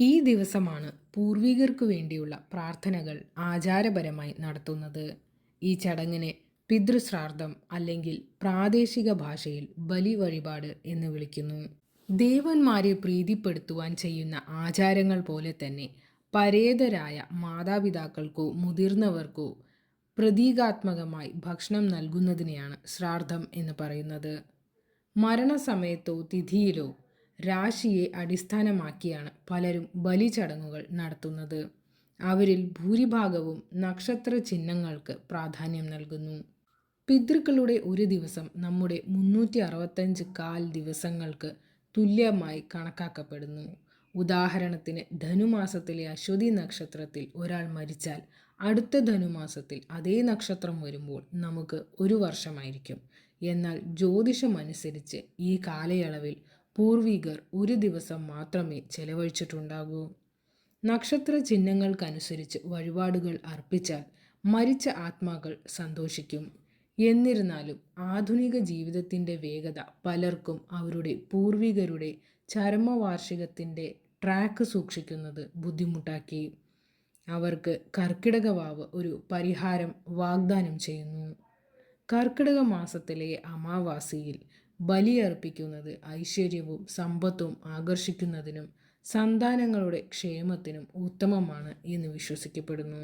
ഈ ദിവസമാണ് പൂർവികർക്കു വേണ്ടിയുള്ള പ്രാർത്ഥനകൾ ആചാരപരമായി നടത്തുന്നത്. ഈ ചടങ്ങിനെ പിതൃശ്രാർദ്ധം അല്ലെങ്കിൽ പ്രാദേശിക ഭാഷയിൽ ബലി വഴിപാട് എന്ന് വിളിക്കുന്നു. ദേവന്മാരെ പ്രീതിപ്പെടുത്തുവാൻ ചെയ്യുന്ന ആചാരങ്ങൾ പോലെ തന്നെ പരേതരായ മാതാപിതാക്കൾക്കോ മുതിർന്നവർക്കോ പ്രതീകാത്മകമായി ഭക്ഷണം നൽകുന്നതിനെയാണ് ശ്രാദ്ധം എന്ന് പറയുന്നത്. മരണസമയത്തോ തിഥിയിലോ രാശിയെ അടിസ്ഥാനമാക്കിയാണ് പലരും ബലിചടങ്ങുകൾ നടത്തുന്നത്. അവരിൽ ഭൂരിഭാഗവും നക്ഷത്ര ചിഹ്നങ്ങൾക്ക് പ്രാധാന്യം നൽകുന്നു. പിതൃക്കളുടെ ഒരു ദിവസം നമ്മുടെ മുന്നൂറ്റി അറുപത്തഞ്ച് കാൽ ദിവസങ്ങൾക്ക് തുല്യമായി കണക്കാക്കപ്പെടുന്നു. ഉദാഹരണത്തിന് ധനുമാസത്തിലെ അശ്വതി നക്ഷത്രത്തിൽ ഒരാൾ മരിച്ചാൽ അടുത്ത ധനുമാസത്തിൽ അതേ നക്ഷത്രം വരുമ്പോൾ നമുക്ക് ഒരു വർഷമായിരിക്കും. എന്നാൽ ജ്യോതിഷമനുസരിച്ച് ഈ കാലയളവിൽ പൂർവികർ ഒരു ദിവസം മാത്രമേ ചെലവഴിച്ചിട്ടുണ്ടാകൂ. നക്ഷത്ര ചിഹ്നങ്ങൾക്കനുസരിച്ച് വഴിപാടുകൾ അർപ്പിച്ചാൽ മരിച്ച ആത്മാക്കൾ സന്തോഷിക്കും. എന്നിരുന്നാലും ആധുനിക ജീവിതത്തിന്റെ വേഗത പലർക്കും അവരുടെ പൂർവികരുടെ ചരമവാർഷികത്തിന്റെ ട്രാക്ക് സൂക്ഷിക്കുന്നത് ബുദ്ധിമുട്ടാക്കി. അവർക്ക് കർക്കിടക വാവ് ഒരു പരിഹാരം വാഗ്ദാനം ചെയ്യുന്നു. കർക്കിടക മാസത്തിലെ അമാവാസിയിൽ ബലിയർപ്പിക്കുന്നത് ഐശ്വര്യവും സമ്പത്തും ആകർഷിക്കുന്നതിനും സന്താനങ്ങളുടെ ക്ഷേമത്തിനും ഉത്തമമാണ് എന്ന് വിശ്വസിക്കപ്പെടുന്നു.